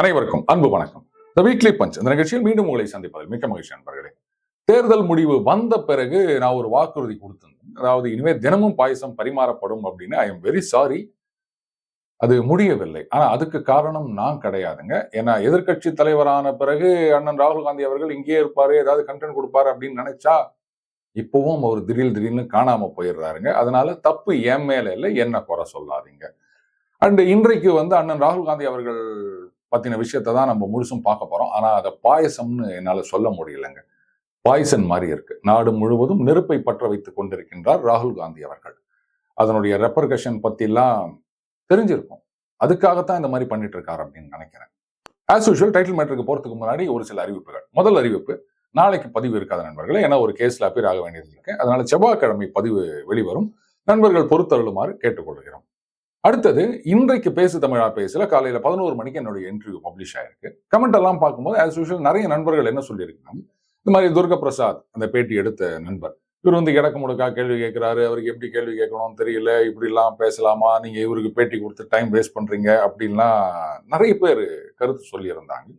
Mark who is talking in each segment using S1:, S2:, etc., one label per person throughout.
S1: அனைவருக்கும் அன்பு வணக்கம். த வீக்லி பஞ்ச் இந்த நிகழ்ச்சியில் மீண்டும் உங்களை சந்திப்பதில் மிக்க மகிழ்ச்சி நண்பர்களே. தேர்தல் முடிவு வந்த பிறகு நான் ஒரு வாக்குறுதி கொடுத்திருந்தேன். அதாவது இனிமேல் தினமும் பாயசம் பரிமாறப்படும் அப்படின்னு. ஐ எம் வெரி சாரி அது முடியவில்லை. ஆனா அதுக்கு காரணம் நான் கிடையாதுங்க. ஏன்னா எதிர்க்கட்சி தலைவரான பிறகு அண்ணன் ராகுல் காந்தி அவர்கள் இங்கேயே இருப்பாரு ஏதாவது கண்டென்ட் கொடுப்பாரு அப்படின்னு நினைச்சா இப்பவும் அவர் திடீர் திடீர்னு காணாம போயிடுறாருங்க. அதனால தப்பு என் மேல இல்லை என்ன குறை சொல்லாதீங்க. அண்ட் இன்றைக்கு வந்து அண்ணன் ராகுல் காந்தி அவர்கள் பத்தின விஷயத்தை தான் நம்ம முழுசும் பார்க்க போறோம். ஆனா அதை பாயசம்னு என்னால சொல்ல முடியலங்க. பாய்சன் மாதிரி இருக்கு. நாடு முழுவதும் நெருப்பை பற்ற வைத்துக் கொண்டிருக்கின்றார் ராகுல் காந்தி அவர்கள். அதனுடைய ரெப்பர்கஷன் பற்றிலாம் தெரிஞ்சிருக்கும். அதுக்காகத்தான் இந்த மாதிரி பண்ணிட்டு இருக்காரு அப்படின்னு நினைக்கிறேன். ஆஸ் யூஷுவல் டைட்டில் மேட்டருக்கு போறதுக்கு முன்னாடி ஒரு சில அறிவிப்புகள். முதல் அறிவிப்பு நாளைக்கு பதிவு இருக்காத நண்பர்களே. ஏன்னா ஒரு கேஸில் அப்பீர் ஆக வேண்டியது இருக்கு. அதனால செவ்வாய்க்கிழமை பதிவு வெளிவரும். நண்பர்கள் பொறுத்தருளுமாறு கேட்டுக்கொள்கிறோம். அடுத்தது இன்றைக்கு பேசு தமிழா பேசல காலையில பதினோரு மணிக்கு என்னுடைய இன்டர்வியூ பப்ளிஷ் ஆயிருக்கு. கமெண்ட் எல்லாம் பார்க்கும்போது ஆஸ் யூஷுவல் நிறைய நண்பர்கள் என்ன சொல்லியிருக்காங்க இந்த மாதிரி துர்க பிரசாத் அந்த பேட்டி எடுத்த நண்பர். இவர் வந்து கிடக்கு முடக்கா கேள்வி கேட்கிறாரு. அவருக்கு எப்படி கேள்வி கேட்கணும்னு தெரியல. இப்படிலாம் பேசலாமா? நீங்க இவருக்கு பேட்டி கொடுத்து டைம் வேஸ்ட் பண்றீங்க அப்படின்லாம் நிறைய பேர் கருத்து சொல்லியிருந்தாங்க.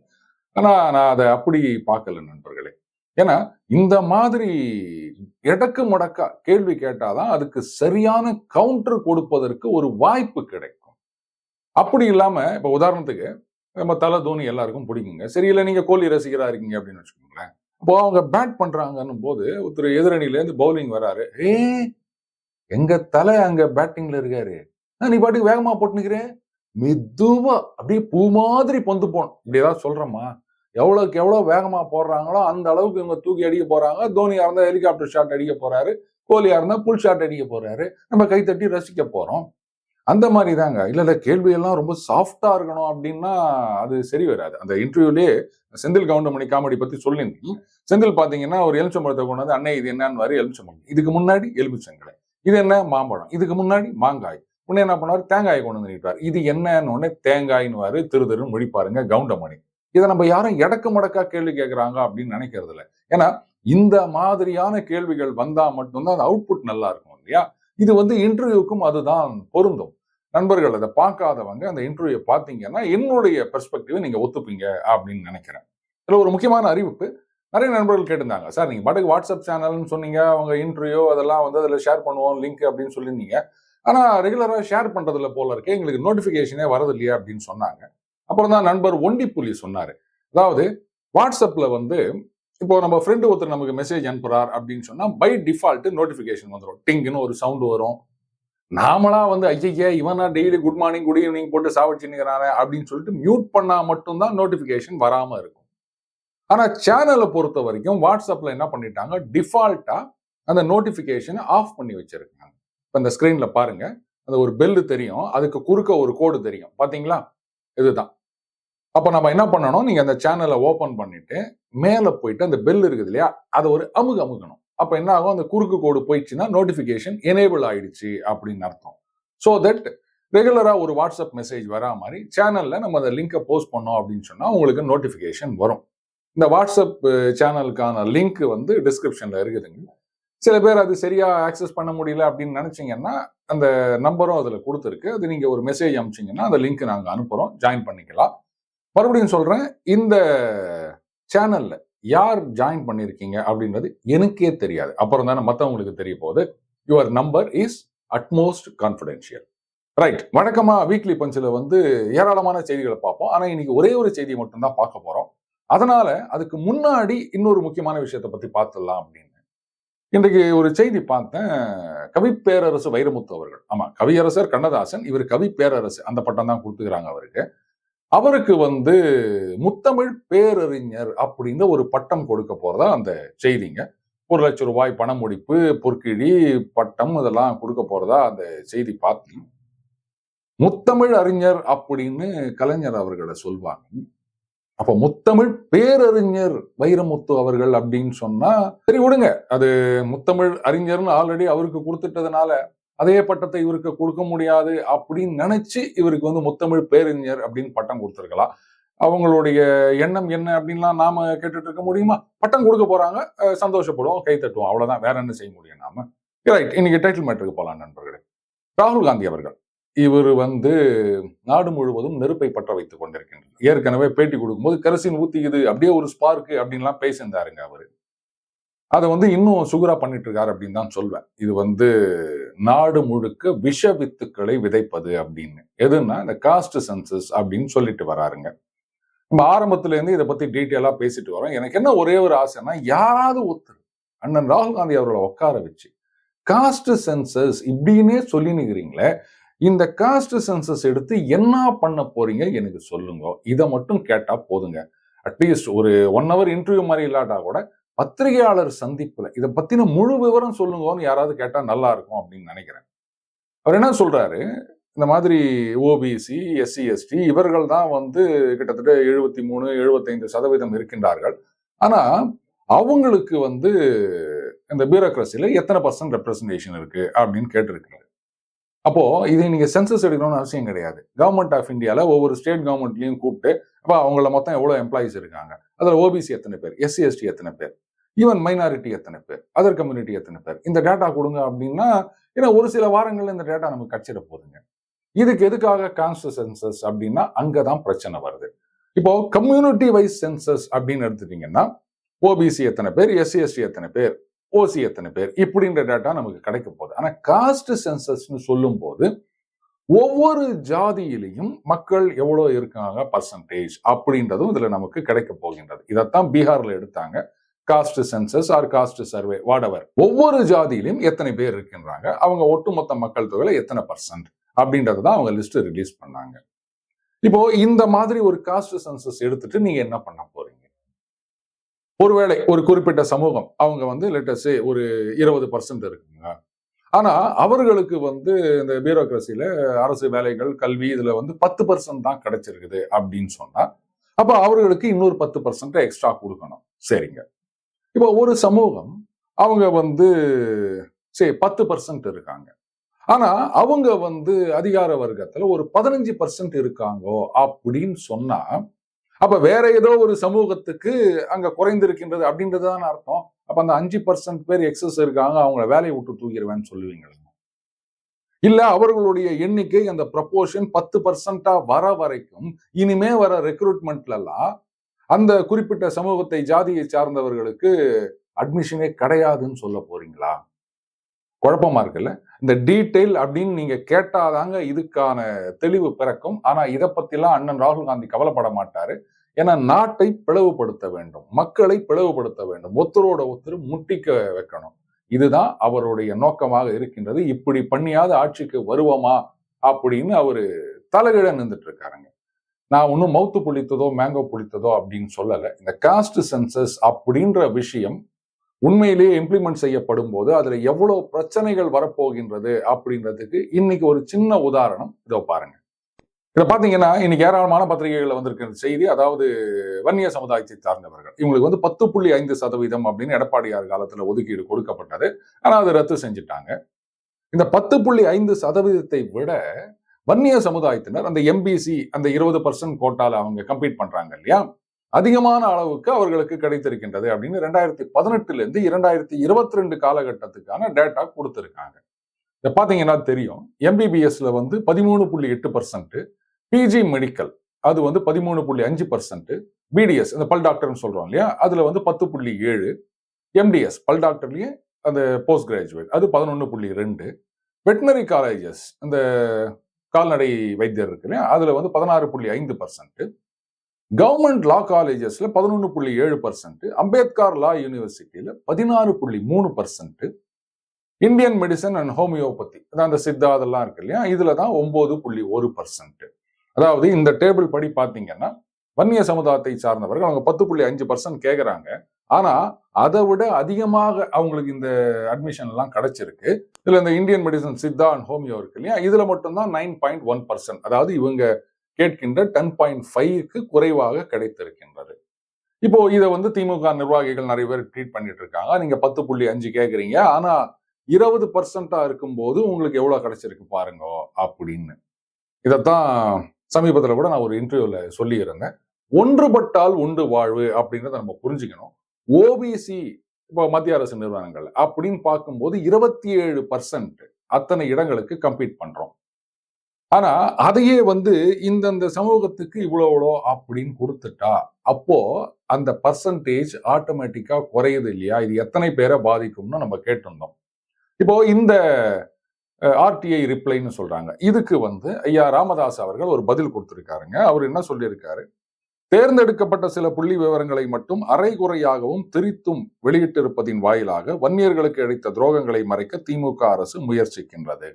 S1: ஆனா நான் அதை அப்படி பார்க்கல நண்பர்களே. ஏன்னா இந்த மாதிரி இடக்கு முடக்கா கேள்வி கேட்டாதான் அதுக்கு சரியான கவுண்டர் கொடுப்பதற்கு ஒரு வாய்ப்பு கிடைக்கும். அப்படி இல்லாம இப்ப உதாரணத்துக்கு நம்ம தலை தோனி எல்லாருக்கும் பிடிக்குங்க. சரியில்லை நீங்க கோலி ரசிகரா இருக்கீங்க அப்படின்னு வச்சுக்கோங்களேன். அப்போ அவங்க பேட் பண்றாங்கன்னும் போது ஒருத்தர் எதிரணில இருந்து பவுலிங் வராரு. ஏ எங்க தலை அங்க பேட்டிங்ல இருக்காரு. நீ பாட்டுக்கு வேகமா போட்டுனுக்கிறேன் மெதுவா அப்படியே பூ மாதிரி பொந்து போன் இப்படி ஏதாவது சொல்றோமா? எவ்வளவுக்கு எவ்வளவு வேகமா போடுறாங்களோ அந்த அளவுக்கு இவங்க தூக்கி அடிக்க போறாங்க. தோனியா இருந்தால் ஹெலிகாப்டர் ஷாட் அடிக்க போறாரு. கோலியா இருந்தால் புல் ஷாட் அடிக்க போறாரு. நம்ம கைத்தட்டி ரசிக்க போறோம். அந்த மாதிரி தாங்க. இல்லை இல்லை கேள்வி எல்லாம் ரொம்ப சாஃப்டாக இருக்கணும் அப்படின்னா அது சரி வராது. அந்த இன்டர்வியூலேயே செந்தில் கவுண்டமணி காமெடி பத்தி சொல்லியிருந்தீங்க செந்தில் பார்த்தீங்கன்னா ஒரு எலுமிச்சம்பழத்தை கொண்டு வந்து அன்னை இது என்னன்னு வாரு எலுமிச்சம்பழம். இதுக்கு முன்னாடி எலுமிச்சங்களை இது என்ன? மாம்பழம். இதுக்கு முன்னாடி மாங்காய். உடனே என்ன பண்ணுவார்? தேங்காயை கொண்டு வந்து நீட்டுவார். இது என்னன்னு உடனே தேங்காய்னு வாரு திரு திருன்னு முடிப்பாருங்க கவுண்டமணி. இதை நம்ம யாரும் எடக்கு மடக்கா கேள்வி கேட்குறாங்க அப்படின்னு நினைக்கிறது இல்லை. ஏன்னா இந்த மாதிரியான கேள்விகள் வந்தால் மட்டும்தான் அந்த அவுட்புட் நல்லா இருக்கும் இல்லையா? இது வந்து இன்டர்வியூக்கும் அதுதான் பொருந்தும். நண்பர்கள் அதை பார்க்காதவங்க அந்த இன்டர்வியூ பார்த்தீங்கன்னா என்னுடைய பெர்ஸ்பெக்டிவை நீங்கள் ஒத்துப்பீங்க அப்படின்னு நினைக்கிறேன். இதில் ஒரு முக்கியமான அறிவிப்பு. நிறைய நண்பர்கள் கேட்டிருந்தாங்க. சார் நீங்கள் பாட்டுக்கு வாட்ஸ்அப் சேனல்னு சொன்னீங்க. அவங்க இன்டர்வியூ அதெல்லாம் வந்து அதில் ஷேர் பண்ணுவோம் லிங்க் அப்படின்னு சொல்லியிருந்தீங்க. ஆனால் ரெகுலராக ஷேர் பண்ணுறதுல போல இருக்கு எங்களுக்கு நோட்டிஃபிகேஷனே வரது இல்லையா அப்படின்னு சொன்னாங்க. அப்புறம் தான் நண்பர் ஒண்டி புலி சொன்னாரு. அதாவது வாட்ஸ்அப்ல வந்து இப்போ நம்ம ஃப்ரெண்டு ஒருத்தர் நமக்கு மெசேஜ் அனுப்புறார் அப்படின்னு சொன்னா பை டிஃபால்ட் நோட்டிஃபிகேஷன் வந்துடும் டிங்குன்னு ஒரு சவுண்ட் வரும். நாமளா வந்து ஐயா இவனா daily good morning good evening போட்டு சாவடிச்சுக்கிறானே அப்படின்னு சொல்லிட்டு மியூட் பண்ணா மட்டும்தான் நோட்டிஃபிகேஷன் வராம இருக்கும். ஆனா சேனலை பொறுத்த வரைக்கும் வாட்ஸ்அப்ல என்ன பண்ணிட்டாங்க? டிஃபால்ட்டா அந்த நோட்டிஃபிகேஷனை ஆஃப் பண்ணி வச்சிருக்காங்க. இப்போ இந்த ஸ்க்ரீன்ல பாருங்க. அந்த ஒரு பெல்லு தெரியும். அதுக்கு குறுக்க ஒரு கோடு தெரியும். பாத்தீங்களா? இதுதான். அப்போ நம்ம என்ன பண்ணணும்? நீங்கள் அந்த சேனலை ஓப்பன் பண்ணிட்டு மேலே போயிட்டு அந்த பெல் இருக்குது இல்லையா? அதை ஒரு அமுகு அமுகணும். அப்போ என்ன ஆகும்? அந்த குறுக்கு கோடு போயிடுச்சுன்னா நோட்டிஃபிகேஷன் எனேபிள் ஆயிடுச்சு அப்படின்னு அர்த்தம். ஸோ தட் ரெகுலராக ஒரு வாட்ஸ்அப் மெசேஜ் வரா மாதிரி சேனலில் நம்ம அந்த லிங்கை போஸ்ட் பண்ணோம் அப்படின்னு சொன்னால் உங்களுக்கு நோட்டிஃபிகேஷன் வரும். இந்த வாட்ஸ்அப் சேனலுக்கான லிங்க் வந்து டிஸ்கிரிப்ஷனில் இருக்குதுங்க. சில பேர் அது சரியாக ஆக்சஸ் பண்ண முடியல அப்படின்னு நினச்சிங்கன்னா அந்த நம்பரும் அதில் கொடுத்துருக்கு. அது நீங்கள் ஒரு மெசேஜ் அனுப்பிச்சீங்கன்னா அந்த லிங்க் நாங்கள் அனுப்புகிறோம் ஜாயின் பண்ணிக்கலாம். மறுபடியும் சொல்றேன் இந்த சேனல்ல யார் ஜாயின் பண்ணியிருக்கீங்க அப்படின்றது எனக்கே தெரியாது. அப்புறம் தானே மற்றவங்களுக்கு தெரிய போகுது. Your number is utmost confidential right வழக்கமாக வீக்லி பஞ்சில் வந்து ஏராளமான செய்திகளை பார்ப்போம். ஆனா இன்னைக்கு ஒரே ஒரு செய்தியை மட்டும்தான் பார்க்க போறோம். அதனால அதுக்கு முன்னாடி இன்னொரு முக்கியமான விஷயத்தை பத்தி பார்த்துடலாம் அப்படின்னு. இன்றைக்கு ஒரு செய்தி பார்த்தேன். கவி பேரரசு வைரமுத்து அவர்கள். ஆமா கவியரசர் கண்ணதாசன் இவர் கவி பேரரசு. அந்த பட்டம் தான் கொடுத்துக்கிறாங்க அவருக்கு. அவருக்கு வந்து முத்தமிழ் பேரறிஞர் அப்படின்னு ஒரு பட்டம் கொடுக்க போறதா அந்த செய்திங்க. ஒரு லட்சம் ரூபாய் பண முடிப்பு பொற்கிழி பட்டம் இதெல்லாம் கொடுக்க போறதா அந்த செய்தி பார்த்தேன் முத்தமிழ் அறிஞர் அப்படின்னு கலைஞர் அவர்களை சொல்வாங்க. அப்ப முத்தமிழ் பேரறிஞர் வைரமுத்து அவர்கள் அப்படின்னு சொன்னா சரி விடுங்க. அது முத்தமிழ் அறிஞர்னு ஆல்ரெடி அவருக்கு கொடுத்துட்டதுனால அதே பட்டத்தை இவருக்கு கொடுக்க முடியாது அப்படின்னு நினைச்சு இவருக்கு வந்து முத்தமிழ் பேரறிஞர் அப்படின்னு பட்டம் கொடுத்துருக்கலாம் அவங்களுடைய எண்ணம் என்ன அப்படின்லாம் நாம கேட்டுட்டு இருக்க முடியுமா? பட்டம் கொடுக்க போறாங்க சந்தோஷப்படுவோம் கை தட்டுவோம். அவ்வளவுதான். வேற என்ன செய்ய முடியும் நாம? ரைட் இன்னைக்கு டைட்டில் மேட்டருக்கு போலாம் நண்பர்களே. ராகுல் காந்தி அவர்கள். இவர் வந்து நாடு முழுவதும் நெருப்பை பற்ற வைத்துக் கொண்டிருக்கின்றார். ஏற்கனவே பேட்டி கொடுக்கும்போது கரசின் ஊத்திக்குது அப்படியே ஒரு ஸ்பார்க்கு அப்படின்லாம் பேசியிருந்தாருங்க அவரு. அதை வந்து இன்னும் சுகரா பண்ணிட்டு இருக்காரு அப்படின்னு தான் சொல்வேன். இது வந்து நாடு முழுக்க விஷ வித்துக்களை விதைப்பது அப்படின்னு. எதுன்னா இந்த காஸ்ட் சென்சஸ் அப்படின்னு சொல்லிட்டு வராருங்க. நம்ம ஆரம்பத்துல இருந்து இதை பத்தி டீட்டெயிலா பேசிட்டு வரோம். எனக்கு என்ன ஒரே ஒரு ஆசைன்னா யாராவது ஒருத்தர் அண்ணன் ராகுல் காந்தி அவர்களை உட்கார வச்சு காஸ்ட் சென்சஸ் இப்படின்னே சொல்லினுக்கிறீங்களே இந்த காஸ்ட் சென்சஸ் எடுத்து என்ன பண்ண போறீங்க எனக்கு சொல்லுங்க. இதை மட்டும் கேட்டா போதுங்க. அட்லீஸ்ட் ஒரு ஒன் ஹவர் இன்டர்வியூ மாதிரி இல்லாட்டா கூட பத்திரிகையாளர் சந்திப்புல இதை பத்தின முழு விவரம் சொல்லுங்கன்னு யாராவது கேட்டா நல்லா இருக்கும் அப்படின்னு நினைக்கிறேன். அவர் என்ன சொல்றாரு? இந்த மாதிரி ஓபிசி எஸ்சி எஸ்டி இவர்கள் தான் வந்து கிட்டத்தட்ட எழுபத்தி மூணு எழுபத்தைந்து சதவீதம் இருக்கின்றார்கள். ஆனா அவங்களுக்கு வந்து இந்த பியூரோக்ரஸில எத்தனை பர்சன்ட் ரெப்ரசன்டேஷன் இருக்கு அப்படின்னு கேட்டிருக்கிறாரு. அப்போ இதை நீங்க சென்சஸ் எடுக்கணும்னு அவசியம் கிடையாது. கவர்மெண்ட் ஆஃப் இந்தியாவில் ஒவ்வொரு ஸ்டேட் கவர்மெண்ட்லையும் கூப்பிட்டு அப்போ அவங்கள மொத்தம் எவ்வளோ எம்ப்ளாயிஸ் இருக்காங்க? அதில் ஓபிசி எத்தனை பேர்? எஸ்சி எஸ்டி எத்தனை பேர்? ஈவன் மைனாரிட்டி எத்தனை பேர்? அதர் கம்யூனிட்டி எத்தனை பேர்? இந்த டேட்டா கொடுங்க அப்படின்னா ஏன்னா ஒரு சில வாரங்கள்ல இந்த டேட்டா நமக்கு கட்சிட போகுதுங்க இதுக்கு எதுக்காக கான்ஸ்ட் சென்சஸ் அப்படின்னா அங்கதான் பிரச்சனை வருது. இப்போ கம்யூனிட்டி வைஸ் சென்சஸ் அப்படின்னு எடுத்துட்டீங்கன்னா ஓபிசி எத்தனை பேர்? எஸ்சி எஸ்டி எத்தனை பேர்? ஓசி எத்தனை பேர்? இப்படின்ற டேட்டா நமக்கு கிடைக்க போகுது. ஆனா காஸ்ட் சென்சஸ்னு சொல்லும் போது ஒவ்வொரு ஜாதியிலையும் மக்கள் எவ்வளவு இருக்காங்க? பர்சன்டேஜ் அப்படின்றதும் இதுல நமக்கு கிடைக்க போகின்றது. இதைத்தான் பீகாரில் எடுத்தாங்க. Caste census or caste survey whatever ஒவ்வொரு ஜாதியிலையும் எத்தனை பேர் இருக்கின்றாங்க? அவங்க ஒட்டுமொத்த மக்கள் தொகையில் எத்தனை பர்சன்ட் அப்படின்றத தான் அவங்க லிஸ்ட் ரிலீஸ் பண்ணாங்க. இப்போ இந்த மாதிரி ஒரு காஸ்ட் சென்சஸ் எடுத்துட்டு நீங்க என்ன பண்ண போறீங்க? ஒருவேளை ஒரு குறிப்பிட்ட சமூகம் அவங்க வந்து லெட்டஸே ஒரு இருபது பர்சன்ட் இருக்கு. ஆனா அவர்களுக்கு வந்து இந்த பியூரோக்ரஸியில் அரசு வேலைகள் கல்வி இதுல வந்து பத்து பர்சன்ட் தான் கிடைச்சிருக்குது அப்படின்னு சொன்னா அப்ப அவர்களுக்கு இன்னொரு பத்து பர்சன்ட் எக்ஸ்ட்ரா கொடுக்கணும். சரிங்க. இப்போ ஒரு சமூகம் அவங்க வந்து சரி பத்து பர்சன்ட் இருக்காங்க. ஆனா அவங்க வந்து அதிகார வர்க்கத்துல ஒரு பதினஞ்சு பர்சன்ட் இருக்காங்கோ அப்படின்னு சொன்னா அப்ப வேற ஏதோ ஒரு சமூகத்துக்கு அங்க குறைந்திருக்கின்றது அப்படின்றதுதான் அர்த்தம்? அப்ப அந்த அஞ்சு பர்சன்ட் பேர் எக்ஸஸ் இருக்காங்க அவங்கள வேலையை விட்டு தூக்கிடுவேன்னு சொல்லுவீங்களா? இல்ல அவர்களுடைய எண்ணிக்கை அந்த ப்ரப்போர்ஷன் பத்து பர்சன்டா வர வரைக்கும் இனிமே வர ரெக்ரூட்மெண்ட்ல எல்லாம் அந்த குறிப்பிட்ட சமூகத்தை ஜாதியை சார்ந்தவர்களுக்கு அட்மிஷனே கிடையாதுன்னு சொல்ல போறீங்களா? குழப்பமா இருக்குல்ல? இந்த டீட்டெயில் அப்படின்னு நீங்க கேட்டாதாங்க இதுக்கான தெளிவு பிறக்கும். ஆனா இதை பத்திலாம் அண்ணன் ராகுல் காந்தி கவலைப்பட மாட்டாரு. ஏன்னா நாட்டை பிளவுபடுத்த வேண்டும். மக்களை பிளவுபடுத்த வேண்டும். ஒருத்தரோட ஒருத்தர் முட்டிக்க வைக்கணும். இதுதான் அவருடைய நோக்கமாக இருக்கின்றது. இப்படி பண்ணியாவது ஆட்சிக்கு வருவோமா? அப்படின்னு அவரு தலைகிழ நின்றுட்டு இருக்காருங்க நான் ஒன்றும் மவுத்து புளித்ததோ மேங்கோ புளித்ததோ அப்படின்னு சொல்லலை. இந்த காஸ்ட் சென்சஸ் அப்படின்ற விஷயம் உண்மையிலேயே இம்ப்ளிமெண்ட் செய்யப்படும் போது அதுல எவ்வளவு பிரச்சனைகள் வரப்போகின்றது அப்படின்றதுக்கு இன்னைக்கு ஒரு சின்ன உதாரணம் இதோ பாருங்க. இதை பாத்தீங்கன்னா இன்னைக்கு ஏராளமான பத்திரிகைகளில் வந்திருக்கிற செய்தி அதாவது வன்னிய சமுதாயத்தை சார்ந்தவர்கள். இவங்களுக்கு வந்து பத்து புள்ளி ஐந்து சதவீதம் அப்படின்னு எடப்பாடியார் காலத்துல ஒதுக்கீடு கொடுக்கப்பட்டது. ஆனா அதை ரத்து செஞ்சுட்டாங்க. இந்த பத்து புள்ளி ஐந்து சதவீதத்தை விட வன்னிய சமுதாயத்தினர் அந்த எம்பிசி அந்த இருபது பர்சன்ட் கோட்டால அவங்க கம்ப்ளீட் பண்றாங்க இல்லையா? அதிகமான அளவுக்கு அவர்களுக்கு கிடைத்திருக்கின்றது அப்படின்னு ரெண்டாயிரத்தி பதினெட்டுல இருந்து இரண்டாயிரத்தி இருபத்தி ரெண்டு காலகட்டத்துக்கான டேட்டா கொடுத்துருக்காங்க. இதை பார்த்தீங்கன்னா தெரியும். எம்பிபிஎஸ்ல வந்து பதிமூணு புள்ளி எட்டு பர்சன்ட் பிஜி மெடிக்கல் அது வந்து பதிமூணு புள்ளி அஞ்சு பர்சன்ட் பிடிஎஸ் இந்த பல் டாக்டர்னு சொல்கிறோம் இல்லையா? அதில் வந்து பத்து புள்ளி ஏழு. எம்டிஎஸ் பல் டாக்டர்லேயே அந்த போஸ்ட் கிராஜுவேட் அது பதினொன்று புள்ளி ரெண்டு. வெட்டினரி காலேஜஸ் இந்த கால்நடை வைத்தியர் இருக்கு இல்லையா? அதில் வந்து பதினாறு புள்ளி ஐந்து பர்சன்ட் கவர்மெண்ட் லா காலேஜஸில் பதினொன்று புள்ளி ஏழு பர்சன்ட் அம்பேத்கர் லா யூனிவர்சிட்டியில் பதினாறு புள்ளி மூணு percent Indian medicine and homeopathy அந்த சித்தா அதெல்லாம் இருக்கு இல்லையா? இதில் தான் ஒம்பது புள்ளி ஒரு பர்சன்ட் அதாவது இந்த டேபிள் படி பார்த்தீங்கன்னா வன்னிய சமுதாயத்தை சார்ந்தவர்கள் அவங்க பத்து புள்ளி அஞ்சு பர்சன்ட் கேட்குறாங்க ஆனா அதை விட அதிகமாக அவங்களுக்கு இந்த அட்மிஷன்லாம் கிடைச்சிருக்கு. இதுல இந்த Indian medicine Siddha and homeo இருக்கு இல்லையா? இதுல மட்டும்தான் நைன் பாயிண்ட் ஒன் பர்சன்ட் அதாவது இவங்க கேட்கின்ற டென் பாயிண்ட் ஃபைவ்க்கு குறைவாக கிடைத்திருக்கின்றது. இப்போ இதை வந்து திமுக நிர்வாகிகள் நிறைய பேர் ட்ரீட் பண்ணிட்டு இருக்காங்க. நீங்க பத்து புள்ளி அஞ்சு கேட்குறீங்க ஆனா இருபது பர்சன்டா இருக்கும்போது உங்களுக்கு எவ்வளவு கிடைச்சிருக்கு பாருங்க அப்படின்னு. இதைத்தான் சமீபத்தில் கூட நான் ஒரு இன்டர்வியூல சொல்லியிருந்தேன். ஒன்றுபட்டால் உண்டு வாழ்வு அப்படின்றத நம்ம புரிஞ்சுக்கணும். ஓபிசி இப்போ மத்திய அரசு நிறுவனங்கள் அப்படின்னு பார்க்கும்போது இருபத்தி ஏழு பர்சன்ட் அத்தனை இடங்களுக்கு கம்ப்ளீட் பண்றோம். ஆனா அதையே வந்து இந்தந்த சமூகத்துக்கு இவ்வளோ இவ்வளோ அப்படின்னு கொடுத்துட்டா அப்போ அந்த பர்சன்டேஜ் ஆட்டோமேட்டிக்கா குறையுது இல்லையா? இது எத்தனை பேரை பாதிக்கும்னு நம்ம கேட்டிருந்தோம். இப்போ இந்த ஆர்டிஐ ரிப்ளைன்னு சொல்றாங்க. இதுக்கு வந்து ஐயா ராமதாஸ் அவர்கள் ஒரு பதில் கொடுத்திருக்காருங்க. அவர் என்ன சொல்லியிருக்காரு? தேர்ந்தெடுக்கப்பட்ட சில புள்ளி விவரங்களை மட்டும் அரைகுறையாகவும் திரித்தும் வெளியிட்டிருப்பதின் வாயிலாக வன்னியர்களுக்கு இழைத்த துரோகங்களை மறைக்க திமுக அரசு முயற்சிக்கின்றது.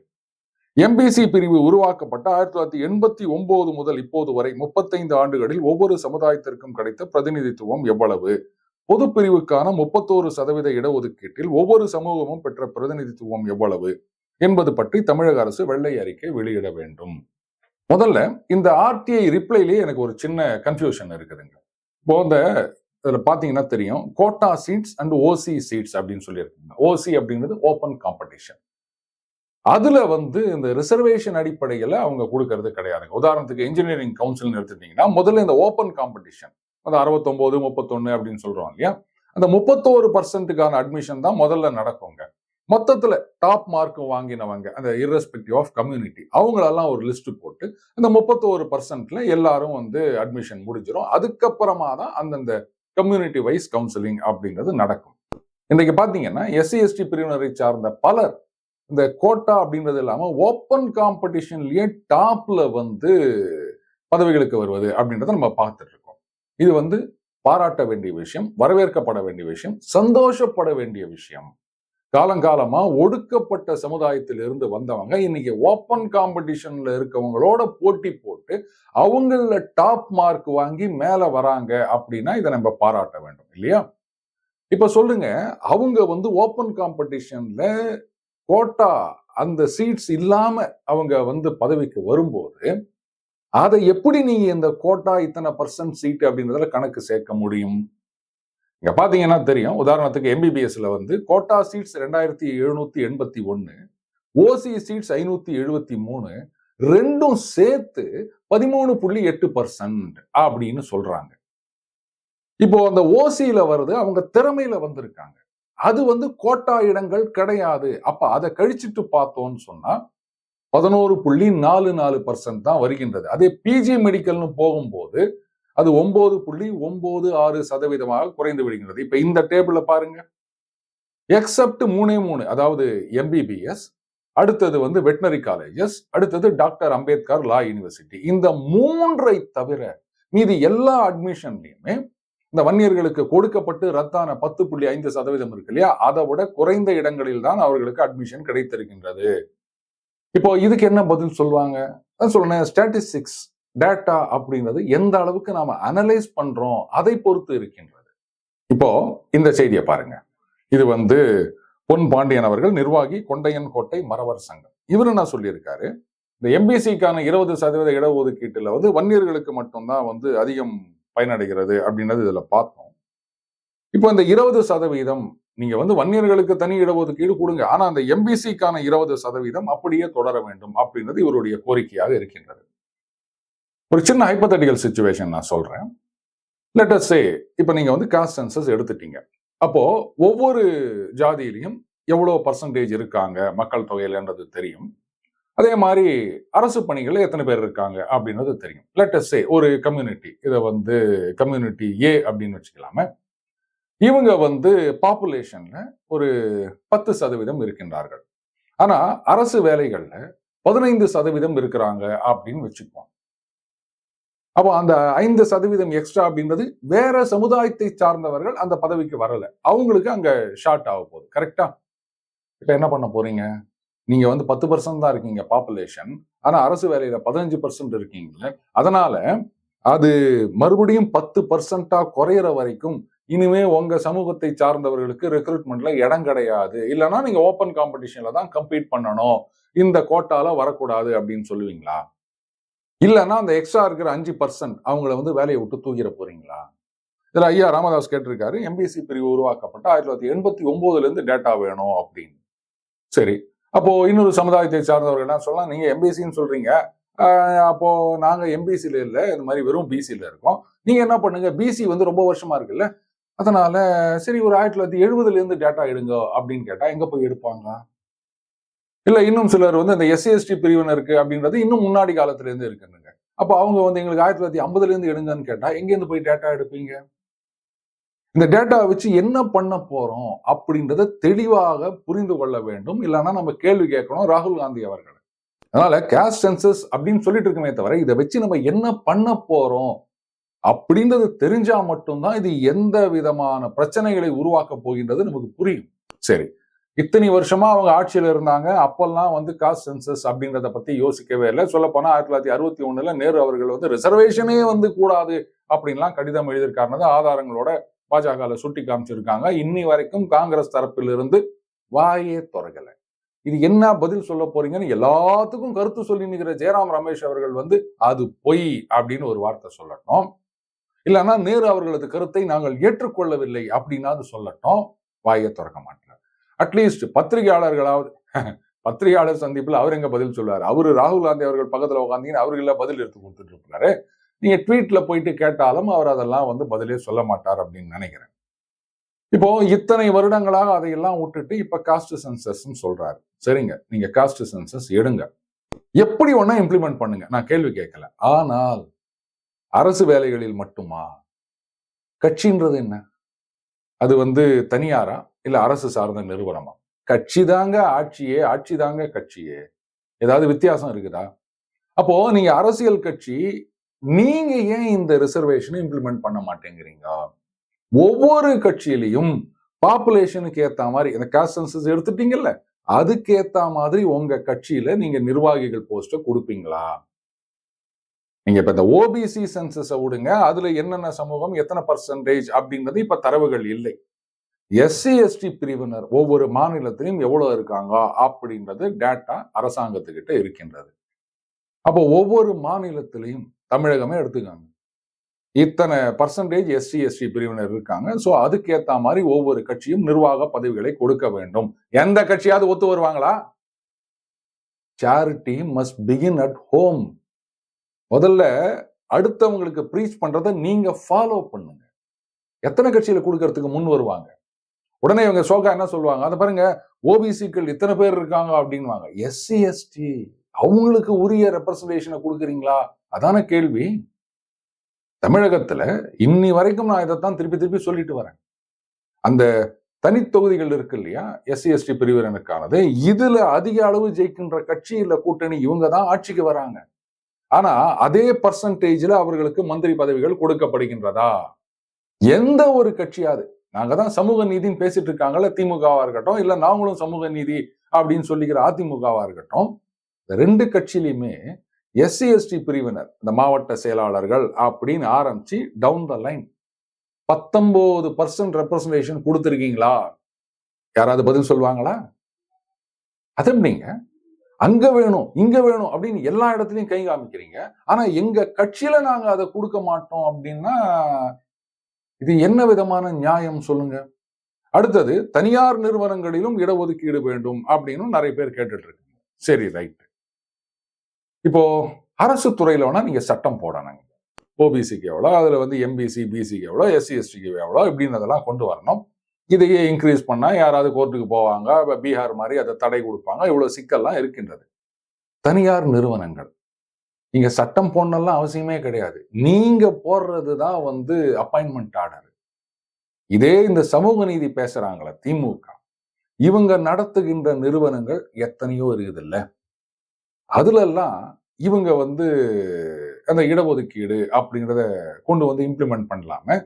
S1: எம்பிசி பிரிவு உருவாக்கப்பட்ட ஆயிரத்தி தொள்ளாயிரத்தி எண்பத்தி ஒன்பது முதல் இப்போது வரை முப்பத்தைந்து ஆண்டுகளில் ஒவ்வொரு சமுதாயத்திற்கும் கிடைத்த பிரதிநிதித்துவம் எவ்வளவு? பொது பிரிவுக்கான முப்பத்தோரு சதவீத இடஒதுக்கீட்டில் ஒவ்வொரு சமூகமும் பெற்ற பிரதிநிதித்துவம் எவ்வளவு? என்பது பற்றி தமிழக அரசு வெள்ளை அறிக்கை வெளியிட வேண்டும். முதல்ல இந்த ஆர்டிஐ ரிப்ளைலேயே எனக்கு ஒரு சின்ன கன்ஃபியூஷன் இருக்குதுங்க. இப்போ இந்த இதுல பாத்தீங்கன்னா தெரியும் quota seats and OC seats அப்படின்னு சொல்லியிருக்காங்க. ஓசி அப்படிங்கிறது ஓப்பன் காம்படிஷன் அதுல வந்து இந்த ரிசர்வேஷன் அடிப்படையில அவங்க கொடுக்கறது கிடையாதுங்க. உதாரணத்துக்கு இன்ஜினியரிங் கவுன்சில் எடுத்துட்டீங்கன்னா முதல்ல இந்த ஓப்பன் காம்படிஷன் அந்த அறுபத்தொன்பது முப்பத்தொன்னு அப்படின்னு சொல்கிறோம் இல்லையா? அந்த முப்பத்தோரு பர்சன்ட்டுக்கான அட்மிஷன் தான் முதல்ல நடக்குங்க. மொத்தத்தில் டாப் மார்க் வாங்கினவங்க அந்த இர்ரெஸ்பெக்டிவ் ஆஃப் கம்யூனிட்டி அவங்களெல்லாம் ஒரு லிஸ்ட் போட்டு அந்த முப்பத்தோரு பர்சன்ட்ல எல்லாரும் வந்து அட்மிஷன் முடிஞ்சிடும் அதுக்கப்புறமா தான் அந்தந்த கம்யூனிட்டி வைஸ் கவுன்சிலிங் அப்படிங்கிறது நடக்கும். இன்றைக்கு பார்த்தீங்கன்னா எஸ்சி எஸ்டி பிரிவினரை சார்ந்த பலர் இந்த கோட்டா அப்படின்றது இல்லாமல் ஓப்பன் காம்படிஷன்லயே டாப்ல வந்து பதவிகளுக்கு வருவது அப்படின்றத நம்ம பார்த்துட்டு இருக்கோம் இது வந்து பாராட்ட வேண்டிய விஷயம் வரவேற்கப்பட வேண்டிய விஷயம் சந்தோஷப்பட வேண்டிய விஷயம். காலங்காலமா ஒடுக்கப்பட்ட சமுதாயத்தில் இருந்து வந்தவங்க இன்னைக்கு ஓப்பன் காம்படிஷன்ல இருக்கவங்களோட போட்டி போட்டு அவங்கள டாப் மார்க் வாங்கி மேல வராங்க அப்படின்னா இதை நம்ம பாராட்ட வேண்டும் இல்லையா? இப்போ சொல்லுங்க அவங்க வந்து ஓப்பன் காம்படிஷன்ல கோட்டா அந்த சீட்ஸ் இல்லாம அவங்க வந்து பதவிக்கு வரும்போது அதை எப்படி நீங்க இந்த கோட்டா இத்தனை பர்சன்ட் சீட் அப்படின்றதுல கணக்கு சேர்க்க முடியும்? இங்கே பாத்தீங்கன்னா தெரியும். உதாரணத்துக்கு எம்பிபிஎஸ்ல வந்து கோட்டா சீட்ஸ் ரெண்டாயிரத்தி எழுநூத்தி எண்பத்தி ஒன்று ஓசி சீட்ஸ் ஐநூத்தி எழுபத்தி மூணு ரெண்டும் சேர்த்து பதிமூணு புள்ளி எட்டு பர்சன்ட் அப்படின்னு சொல்றாங்க. இப்போ அந்த ஓசியில வருது அவங்க திறமையில வந்திருக்காங்க. அது வந்து கோட்டா இடங்கள் கிடையாது. அப்ப அதை கழிச்சிட்டு பார்த்தோம்னு சொன்னா பதினோரு புள்ளி நாலு நாலு பர்சன்ட் தான் வருகின்றது. அதே பிஜி மெடிக்கல்னு போகும்போது அது ஒன்பது புள்ளி ஒன்பது ஆறு சதவீதமாக குறைந்து விடுகிறது இப்போ இந்த டேபிளில் பாருங்க. எக்ஸப்ட் மூணே மூணு அதாவது எம்பிபிஎஸ் அடுத்தது வந்து வெட்டினரி காலேஜஸ் அடுத்தது டாக்டர் அம்பேத்கர் லா யூனிவர்சிட்டி இந்த மூன்றை தவிர மீதி எல்லா அட்மிஷன்லையுமே இந்த வன்னியர்களுக்கு கொடுக்கப்பட்டு ரத்தான பத்து புள்ளி ஐந்து சதவீதம் இருக்கு இல்லையா? அதை விட குறைந்த இடங்களில் தான் அவர்களுக்கு அட்மிஷன் கிடைத்திருக்கின்றது. இப்போ இதுக்கு என்ன பதில் சொல்லுவாங்க? சொல்றேன் ஸ்டாட்டிஸ்டிக்ஸ் டேட்டா அப்படிங்கிறது எந்த அளவுக்கு நாம அனலைஸ் பண்றோம் அதை பொறுத்து இருக்கின்றது. இப்போ இந்த செய்தியை பாருங்க. இது வந்து பொன் பாண்டியன் அவர்கள் நிர்வாகி கொண்டையன் கோட்டை மறவர் சங்கம். இவரு என்ன சொல்லியிருக்காரு? இந்த எம்பிசிக்கான இருபது சதவீத இடஒதுக்கீட்டுல வந்து வன்னியர்களுக்கு மட்டும்தான் வந்து அதிகம் பயனடைகிறது அப்படின்றது இதுல பார்த்தோம். இப்போ இந்த இருபது சதவீதம் நீங்க வந்து வன்னியர்களுக்கு தனி இடஒதுக்கீடு கொடுங்க. ஆனா அந்த எம்பிசிக்கான இருபது சதவீதம் அப்படியே தொடர வேண்டும் அப்படின்றது இவருடைய கோரிக்கையாக இருக்கின்றது. ஒரு சின்ன ஹைப்பத்தட்டிக்கல் சுச்சுவேஷன் நான் சொல்றேன். லெட்டஸ் சே இப்போ நீங்க வந்து காஸ்ட் சென்சஸ் எடுத்துட்டீங்க. அப்போ ஒவ்வொரு ஜாதியிலையும் எவ்வளோ பர்சன்டேஜ் இருக்காங்க? மக்கள் தொகையிலன்றது தெரியும். அதே மாதிரி அரசு பணிகளில் எத்தனை பேர் இருக்காங்க? அப்படின்றது தெரியும். லெட்டஸ் சே ஒரு கம்யூனிட்டி இதை வந்து கம்யூனிட்டி ஏ அப்படின்னு வச்சுக்கலாமே. இவங்க வந்து பாப்புலேஷன்ல ஒரு பத்து சதவீதம் இருக்கின்றார்கள். ஆனா அரசு வேலைகளில் பதினைந்து சதவீதம் இருக்கிறாங்க அப்படின்னு வச்சுக்குவோம். அப்போ அந்த ஐந்து சதவீதம் எக்ஸ்ட்ரா அப்படின்றது வேற சமுதாயத்தை சார்ந்தவர்கள் அந்த பதவிக்கு வரல. அவங்களுக்கு அங்க ஷார்ட் ஆக போகுது. கரெக்டா இப்ப என்ன பண்ண போறீங்க? நீங்க வந்து பத்து பர்சன்ட் தான் இருக்கீங்க பாப்புலேஷன் ஆனா அரசு வேலையில பதினஞ்சு பர்சன்ட் இருக்கீங்க. அதனால அது மறுபடியும் பத்து பர்சன்டா குறையிற வரைக்கும் இனிமே உங்க சமூகத்தை சார்ந்தவர்களுக்கு ரெக்ரூட்மெண்ட்ல இடம் கிடையாது. இல்லைன்னா நீங்க ஓப்பன் காம்படிஷன்ல தான் கம்ப்ளீட் பண்ணணும். இந்த கோட்டால வரக்கூடாது அப்படின்னு சொல்லுவீங்களா? இல்லைன்னா அந்த எக்ஸ்ட்ரா இருக்கிற அஞ்சு பர்சன்ட் அவங்கள வந்து வேலையை விட்டு தூக்கிட போறீங்களா? இதில் ஐயா ராமதாஸ் கேட்டிருக்காரு எம்பிசி பிரிவு உருவாக்கப்பட்ட ஆயிரத்தி தொள்ளாயிரத்தி எண்பத்தி ஒன்பதுலேருந்து டேட்டா வேணும் அப்படின்னு. சரி அப்போ இன்னொரு சமுதாயத்தை சார்ந்தவர்கள் என்ன சொல்லலாம்? நீங்கள் எம்பிசின்னு சொல்றீங்க. அப்போது அப்போ எம்பிசியில் இல்லை இல்ல இந்த மாதிரி வெறும் பிசியில் இருக்கோம். நீங்கள் என்ன பண்ணுங்க? பிசி வந்து ரொம்ப வருஷமா இருக்குல்ல. அதனால சரி ஒரு ஆயிரத்தி தொள்ளாயிரத்தி எழுபதுலேருந்து டேட்டா எடுங்க அப்படின்னு கேட்டால் எங்கே போய் எடுப்பாங்க? இல்லை இன்னும் சிலர் வந்து இந்த எஸ்சி எஸ்டி பிரிவினருக்கு அப்படின்றது இன்னும் முன்னாடி காலத்திலேருந்து இருக்குன்னுங்க. அப்போ அவங்க வந்து எங்களுக்கு ஆயிரத்தி தொள்ளாயிரத்தி ஐம்பதுலேருந்து எடுங்கன்னு கேட்டால் எங்கேருந்து போய் டேட்டா எடுப்பீங்க? இந்த டேட்டா வச்சு என்ன பண்ண போகிறோம் அப்படின்றத தெளிவாக புரிந்து கொள்ள வேண்டும். இல்லைன்னா நம்ம கேள்வி கேட்கணும் ராகுல் காந்தி அவர்கள். அதனால கேஸ்ட் சென்சஸ் அப்படின்னு சொல்லிட்டு இருக்கமே தவிர இதை வச்சு நம்ம என்ன பண்ண போகிறோம் அப்படின்றது தெரிஞ்சா மட்டும்தான் இது எந்த விதமான பிரச்சனைகளை உருவாக்க போகின்றது நமக்கு புரியும். சரி. இத்தனை வருஷமா அவங்க ஆட்சியில இருந்தாங்க. அப்பெல்லாம் வந்து காஸ்ட் சென்சஸ் அப்படின்றத பத்தி யோசிக்கவே இல்லை. சொல்ல போனா ஆயிரத்தி தொள்ளாயிரத்தி அறுபத்தி ஒண்ணுல நேரு அவர்கள் வந்து ரிசர்வேஷனே வந்து கூடாது அப்படின்லாம் கடிதம் எழுதியிருக்காருனது ஆதாரங்களோட பாஜக சுட்டி காமிச்சிருக்காங்க. இன்னி வரைக்கும் காங்கிரஸ் தரப்பிலிருந்து வாயே தொடங்கல இது என்ன பதில் சொல்ல போறீங்கன்னு எல்லாத்துக்கும் கருத்து சொல்லி நிற்கிற ஜெயராம் ரமேஷ் அவர்கள் வந்து அது பொய் அப்படின்னு ஒரு வார்த்தை சொல்லட்டும். இல்லைன்னா நேரு அவர்களது கருத்தை நாங்கள் ஏற்றுக்கொள்ளவில்லை அப்படின்னா அது சொல்லட்டும். வாயை திறக்க மாட்டேன். அட்லீஸ்ட் பத்திரிகையாளர்களாவது பத்திரிகையாளர் சந்திப்பில் அவர் எங்க பதில் சொல்லுவார் அவரு ராகுல் காந்தி அவர்கள் பக்கத்துல உட்காந்தீங்கன்னு அவர்கள பதில் எடுத்து கொடுத்துட்டு இருக்கிறாரு நீங்க ட்வீட்ல போயிட்டு கேட்டாலும் அவர் அதெல்லாம் வந்து பதிலே சொல்ல மாட்டார் அப்படின்னு நினைக்கிறேன். இப்போ இத்தனை வருடங்களாக அதையெல்லாம் விட்டுட்டு இப்ப காஸ்ட் சென்சஸ் சொல்றாரு. சரிங்க நீங்க காஸ்ட் சென்சஸ் எடுங்க. எப்படி ஒன்னா இம்ப்ளிமெண்ட் பண்ணுங்க? நான் கேள்வி கேட்கல. ஆனால் அரசு வேலைகளில் மட்டுமா? கட்சின்றது என்ன? அது வந்து தனியாரா? இல்ல அரசு சார்ந்த நிறுவனமா? கட்சி தாங்க ஆட்சியே ஆட்சி தாங்க கட்சியே. ஏதாவது வித்தியாசம் இருக்குதா? அப்போ நீங்க அரசியல் கட்சி நீங்க ஏன் இந்த ரிசர்வேஷனை இம்ப்ளிமெண்ட் பண்ண மாட்டேங்கிறீங்க? ஒவ்வொரு கட்சியிலையும் பாப்புலேஷனுக்கு ஏத்த மாதிரி இந்த காஸ்ட் சென்சஸ் எடுத்துட்டீங்கல்ல அதுக்கு ஏத்த மாதிரி உங்க கட்சியில நீங்க நிர்வாகிகள் போஸ்ட கொடுப்பீங்களா? நீங்க இப்ப இந்த ஓபிசி சென்சஸை விடுங்க அதுல என்னென்ன சமூகம் எத்தனை பர்சன்டேஜ் அப்படின்றது இப்ப தரவுகள் இல்லை. எஸ்சி எஸ்டி பிரிவினர் ஒவ்வொரு மாநிலத்திலையும் எவ்வளவு இருக்காங்க அப்படின்றது டேட்டா அரசாங்கத்துக்கிட்ட இருக்கின்றது. அப்போ ஒவ்வொரு மாநிலத்திலையும் தமிழகமே எடுத்துக்காங்க. இத்தனை பர்சன்டேஜ் எஸ்சி எஸ்டி பிரிவினர் இருக்காங்க. ஸோ அதுக்கேத்த மாதிரி ஒவ்வொரு கட்சியும் நிர்வாக பதவிகளை கொடுக்க வேண்டும். எந்த கட்சியாவது ஒத்து வருவாங்களா? Charity must begin at home முதல்ல அடுத்தவங்களுக்கு ப்ரீச் பண்றதை நீங்க ஃபாலோ பண்ணுங்க. எத்தனை கட்சியில கொடுக்கறதுக்கு முன் வருவாங்க? உடனே இவங்க சோகா என்ன சொல்லுவாங்க? அதை பாருங்க ஓபிசிக்கள் இத்தனை பேர் இருக்காங்க? அப்படின்வாங்க எஸ்சி எஸ்டி அவங்களுக்கு உரிய ரெப்ரசன்டேஷனை கொடுக்குறீங்களா? அதான கேள்வி. தமிழகத்துல இன்னி வரைக்கும் நான் இதைத்தான் திருப்பி திருப்பி சொல்லிட்டு வரேன். அந்த தனித்தொகுதிகள் இருக்கு இல்லையா? எஸ்சி எஸ்டி பிரிவினருக்கானது. இதுல அதிக அளவு ஜெயிக்கின்ற கட்சி இல்ல கூட்டணி இவங்க தான் ஆட்சிக்கு வராங்க. ஆனா அதே பர்சன்டேஜ்ல அவர்களுக்கு மந்திரி பதவிகள் கொடுக்கப்படுகின்றதா? எந்த ஒரு கட்சியாவது நாங்க தான் சமூக நீதினு பேசிட்டு இருக்காங்கல்ல திமுகவா இருக்கட்டும் இல்ல நாங்களும் சமூக நீதி அப்படின்னு சொல்லிக்கிற அதிமுகவா இருக்கட்டும் இந்த ரெண்டு கட்சியிலையுமே எஸ்சி எஸ்டி பிரிவினர் இந்த மாவட்ட செயலாளர்கள் அப்படின்னு ஆரம்பிச்சு டவுன் த லைன் பத்தொன்பது பர்சன்ட் ரெப்ரசன்டேஷன் கொடுத்துருக்கீங்களா? யாராவது பதில் சொல்லுவாங்களா? அது எப்படிங்க? அங்க வேணும் இங்க வேணும் அப்படின்னு எல்லா இடத்துலயும் கை காமிக்கிறீங்க. ஆனா எங்க கட்சியில நாங்க அதை கொடுக்க மாட்டோம் அப்படின்னா இது என்ன விதமான நியாயம் சொல்லுங்க? அடுத்தது தனியார் நிறுவனங்களிலும் இடஒதுக்கீடு வேண்டும் அப்படின்னு நிறைய பேர் கேட்டுட்டு இருக்காங்க சரி ரைட் இப்போ அரசு துறையில வேணா நீங்க சட்டம் போடணுங்க. ஓபிசிக்கு எவ்வளோ அதுல வந்து எம்பிசி பிசிக்கு எவ்வளோ எஸ்சி எஸ்டிக்கு எவ்வளோ இப்படின்னு அதெல்லாம் கொண்டு வரணும். இதையே இன்க்ரீஸ் பண்ணா யாராவது கோர்ட்டுக்கு போவாங்க இப்ப பீகார் மாதிரி அதை தடை கொடுப்பாங்க இவ்வளவு சிக்கல்லாம் இருக்கின்றது. தனியார் நிறுவனங்கள். நீங்க சட்டம் போடணும்லாம் அவசியமே கிடையாது. நீங்க போடுறது தான் வந்து அப்பாயின்மெண்ட் ஆர்டர் இதே இந்த சமூக நீதி பேசுறாங்களே திமுக. இவங்க நடத்துகின்ற நிறுவனங்கள் எத்தனையோ இருக்குது இல்ல அதுல எல்லாம் இவங்க வந்து அந்த இடஒதுக்கீடு அப்படிங்கிறத கொண்டு வந்து இம்ப்ளிமெண்ட் பண்ணலாம.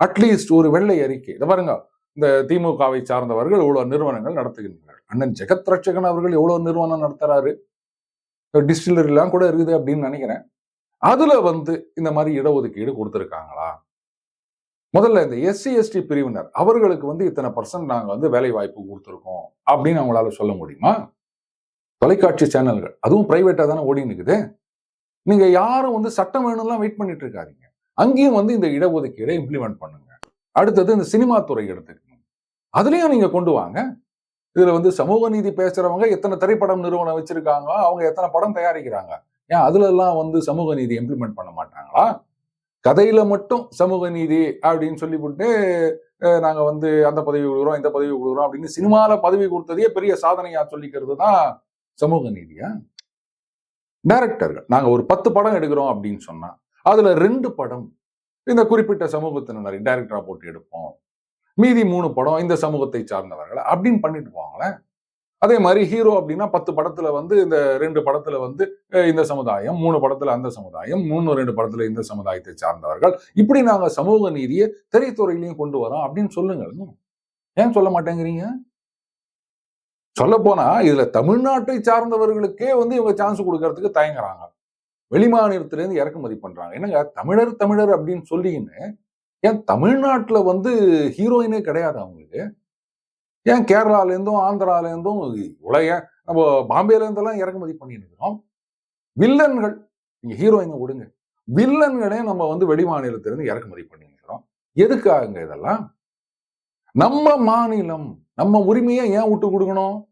S1: அட்லீஸ்ட் ஒரு வெள்ளை அறிக்கை. இதை பாருங்க இந்த திமுகவை சார்ந்தவர்கள் இவ்வளவு நிறுவனங்கள் நடத்துகின்றனர். அண்ணன் ஜெகத் ரட்சகன் அவர்கள் எவ்வளவு நிறுவனம் நடத்துறாரு. டிஸ்டிலரிலாம் கூட இருக்குது அப்படின்னு நினைக்கிறேன். அதுல வந்து இந்த மாதிரி இடஒதுக்கீடு கொடுத்துருக்காங்களா? முதல்ல இந்த எஸ்சி எஸ்டி பிரிவினர் அவர்களுக்கு வந்து இத்தனை பர்சன்ட் நாங்க வந்து வேலை வாய்ப்பு கொடுத்துருக்கோம் அப்படின்னு அவங்களால சொல்ல முடியுமா? தொலைக்காட்சி சேனல்கள் அதுவும் பிரைவேட்டா தானே ஓடி நிற்குது நீங்க யாரும் வந்து சட்டம் வேணும்லாம் வெயிட் பண்ணிட்டு இருக்காதீங்க. அங்கேயும் வந்து இந்த இடஒதுக்கீடை இம்ப்ளிமெண்ட் பண்ணுங்க. அடுத்தது இந்த சினிமா துறை எடுத்துக்கணும். அதுலயும் நீங்க கொண்டு வாங்க. இதுல வந்து சமூக நீதி பேசுறவங்க எத்தனை திரைப்படம் நிறுவனம் வச்சிருக்காங்க அவங்க எத்தனை படம் தயாரிக்கிறாங்க? ஏன் அதுல எல்லாம் வந்து சமூக நீதி இம்ப்ளிமெண்ட் பண்ண மாட்டாங்களா? கதையில மட்டும் சமூக நீதி அப்படின்னு சொல்லிவிட்டு நாங்க வந்து அந்த பதவி கொடுக்குறோம் இந்த பதவி கொடுக்குறோம் அப்படின்னு சினிமால பதவி கொடுத்ததே பெரிய சாதனையா சொல்லிக்கிறது தான் சமூக நீதியா? டைரக்டர்கள் நாங்க ஒரு பத்து படம் எடுக்கிறோம் அப்படின்னு சொன்னா அதுல ரெண்டு படம் இந்த குறிப்பிட்ட சமூகத்தினரை டைரக்டரா போட்டு எடுப்போம். மீதி மூணு படம் இந்த சமூகத்தை சார்ந்தவர்கள் அப்படின்னு பண்ணிட்டு போவாங்களேன் அதே மாதிரி ஹீரோ அப்படின்னா பத்து படத்துல வந்து இந்த ரெண்டு படத்துல வந்து இந்த சமுதாயம் மூணு படத்துல அந்த சமுதாயம் மூணு ரெண்டு படத்துல இந்த சமுதாயத்தை சார்ந்தவர்கள். இப்படி நாங்க சமூக நீதியை திரைத்துறையிலையும் கொண்டு வரோம் அப்படின்னு சொல்லுங்க ஏன் சொல்ல மாட்டேங்கிறீங்க? சொல்ல போனா இதுல தமிழ்நாட்டை சார்ந்தவர்களுக்கே வந்து இவங்க சான்ஸ் கொடுக்கறதுக்கு தயங்குறாங்க. வெளிமாநிலத்திலிருந்து இறக்குமதி பண்றாங்க. என்னங்க தமிழர் தமிழர் அப்படின்னு சொல்லின்னு ஏன் தமிழ்நாட்டுல வந்து ஹீரோயினே கிடையாது அவங்களுக்கு? ஏன் கேரளால இருந்தும் ஆந்திரால இருந்தும் நம்ம பாம்பேலேருந்தெல்லாம் இறக்குமதி பண்ணிட்டு இருக்கிறோம் வில்லன்கள் நீங்க ஹீரோயினை விடுங்க. வில்லன்களே நம்ம வந்து வெளிமாநிலத்திலிருந்து இறக்குமதி பண்ணிட்டு இருக்கிறோம் எதுக்காக இதெல்லாம்? நம்ம மாநிலம் நம்ம உரிமையை ஏன் விட்டு கொடுக்கணும்?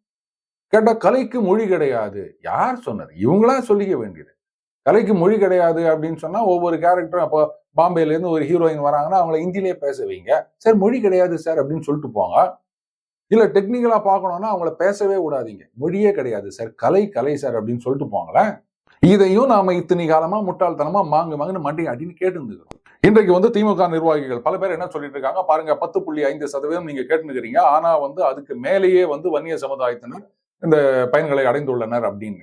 S1: கேட்டால் கலைக்கு மொழி கிடையாது. யார் சொன்னது? இவங்களா சொல்லிக்க வேண்டியது. கலைக்கு மொழி கிடையாது அப்படின்னு சொன்னால் ஒவ்வொரு கேரக்டரும் அப்போ பாம்பேலேருந்து ஒரு ஹீரோயின் வராங்கன்னா அவங்கள ஹிந்திலேயே பேச வைங்க. சார் மொழி கிடையாது சார் அப்படின்னு சொல்லிட்டு போங்க. இல்லை டெக்னிக்கலாக பார்க்கணும்னா அவங்கள பேசவே விடாதீங்க. மொழியே கிடையாது சார். கலை கலை சார் அப்படின்னு சொல்லிட்டு போங்களேன். இதையும் நாம இத்தனை காலமா முட்டாள்தனமா மாங்கு மாங்குன்னு மண்டி அடின்னு கேட்டுருந்துக்கிறோம் இன்றைக்கு வந்து திமுக நிர்வாகிகள் பல பேர் என்ன சொல்லிட்டு இருக்காங்க? பாருங்க பத்து புள்ளி ஐந்து சதவீதம் நீங்க கேட்டுக்கிறீங்க ஆனா வந்து அதுக்கு மேலேயே வந்து வன்னிய சமுதாயத்தினர் இந்த பயன்களை அடைந்துள்ளனர் அப்படின்னு.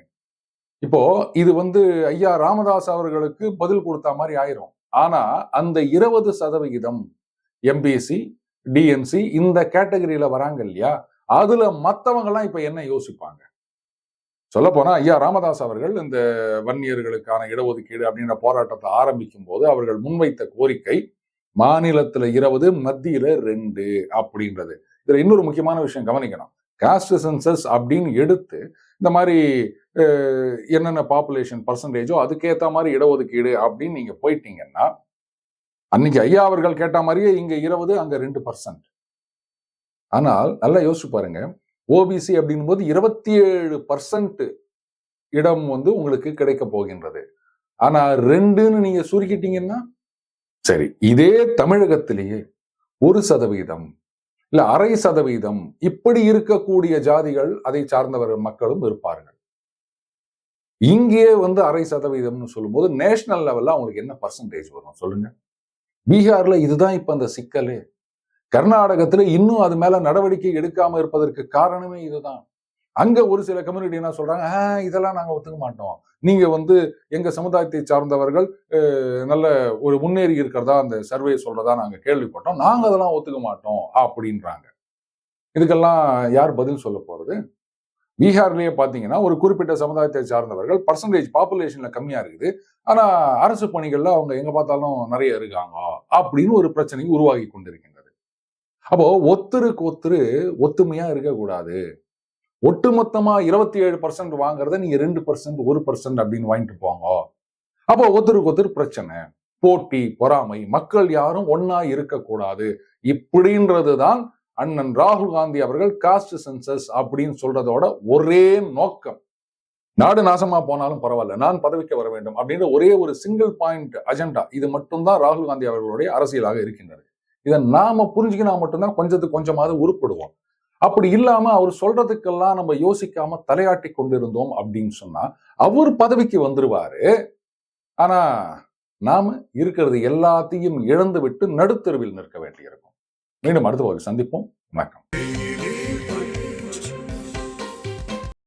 S1: இப்போ இது வந்து ஐயா ராமதாஸ் அவர்களுக்கு பதில் கொடுத்த மாதிரி ஆயிரும். ஆனா அந்த இருபது சதவிகிதம் எம்பிசி டிஎன்சி இந்த கேட்டகரியில வராங்க இல்லையா? அதுல மத்தவங்க எல்லாம் இப்ப என்ன யோசிப்பாங்க? சொல்ல போனா ஐயா ராமதாஸ் அவர்கள் இந்த வன்னியர்களுக்கான இடஒதுக்கீடு அப்படின்ற போராட்டத்தை ஆரம்பிக்கும் போது அவர்கள் முன்வைத்த கோரிக்கை மாநிலத்துல இருபது மத்தியில ரெண்டு அப்படின்றது. இதுல இன்னொரு முக்கியமான விஷயம் கவனிக்கணும். காஸ்ட் சென்சஸ் அப்படின்னு எடுத்து இந்த மாதிரி என்னென்ன பாப்புலேஷன் பர்சன்டேஜோ அதுக்கேற்ற மாதிரி இடஒதுக்கீடு அப்படின்னு நீங்கள் போயிட்டீங்கன்னா அன்னைக்கு ஐயா அவர்கள் கேட்ட மாதிரியே இங்கே இருபது அங்கே ரெண்டு பர்சன்ட் ஆனால் நல்லா யோசிச்சு பாருங்க. ஓபிசி அப்படின் போது இருபத்தி ஏழு பர்சன்ட் இடம் வந்து உங்களுக்கு கிடைக்க போகின்றது. ஆனா ரெண்டுன்னு நீங்க சுருக்கிட்டீங்கன்னா சரி இதே தமிழகத்திலேயே ஒரு சதவீதம் இல்ல அரை சதவீதம் இப்படி இருக்கக்கூடிய ஜாதிகள் அதை சார்ந்தவர் மக்களும் இருப்பார்கள். இங்கே வந்து அரை சதவீதம்னு சொல்லும்போது நேஷனல் லெவலில் அவங்களுக்கு என்ன பர்சன்டேஜ் வரும் சொல்லுங்க. பீகார்ல இதுதான் இப்ப அந்த சிக்கலே. கர்நாடகத்துல இன்னும் அது மேல நடவடிக்கை எடுக்காம இருப்பதற்கு காரணமே இதுதான். அங்க ஒரு சில கம்யூனிட்டி என்ன சொல்றாங்க? இதெல்லாம் நாங்க ஒத்துக்க மாட்டோம். நீங்க வந்து எங்க சமுதாயத்தை சார்ந்தவர்கள் அஹ், நல்ல ஒரு முன்னேறி இருக்கிறதா அந்த சர்வே சொல்றதா நாங்க கேள்விப்பட்டோம். நாங்க அதெல்லாம் ஒத்துக்க மாட்டோம் அப்படின்றாங்க. இதுக்கெல்லாம் யார் பதில் சொல்ல போறது? பீகார்லயே பாத்தீங்கன்னா ஒரு குறிப்பிட்ட சமுதாயத்தை சார்ந்தவர்கள் பர்சன்டேஜ் பாப்புலேஷன்ல கம்மியா இருக்குது. ஆனா அரசு பணிகள்ல அவங்க எங்க பார்த்தாலும் நிறைய இருக்காங்க அப்படின்னு ஒரு பிரச்சனை உருவாகி கொண்டிருக்கின்றது. அப்போ ஒத்தருக்கு ஒத்துரு ஒத்துமையா இருக்கக்கூடாது. ஒட்டுமொத்தமா இருபத்தி ஏழு பர்சன்ட் வாங்குறத நீங்க ரெண்டு பர்சன்ட் ஒரு பர்சன்ட் அப்படின்னு வாங்கிட்டு போங்க. அப்போ ஒருத்தருக்கு ஒருத்தர் பிரச்சனை போட்டி பொறாமை மக்கள் யாரும் ஒன்னா இருக்கக்கூடாது. இப்படின்றது தான் அண்ணன் ராகுல் காந்தி அவர்கள் காஸ்ட் சென்சஸ் அப்படின்னு சொல்றதோட ஒரே நோக்கம். நாடு நாசமா போனாலும் பரவாயில்ல நான் பதவிக்கு வர வேண்டும் அப்படின்ற ஒரே ஒரு சிங்கிள் பாயிண்ட் அஜெண்டா இது மட்டும்தான் ராகுல் காந்தி அவர்களுடைய அரசியலாக இருக்கின்றது. இதை நாம புரிஞ்சுக்கினா மட்டும்தான் கொஞ்சத்துக்கு கொஞ்சமாவது உருப்படுவோம். அப்படி இல்லாம அவர் சொல்றதுக்கெல்லாம் நம்ம யோசிக்காம தலையாட்டி கொண்டிருந்தோம் அப்படின்னு சொன்னா அவர் பதவிக்கு வந்துருவாரு. ஆனா நாம இருக்கிறது எல்லாத்தையும் இழந்து விட்டு நடுத்தருவில் நிற்க வேண்டியிருக்கும். மீண்டும் அடுத்த ஒரு சந்திப்போம். வணக்கம்.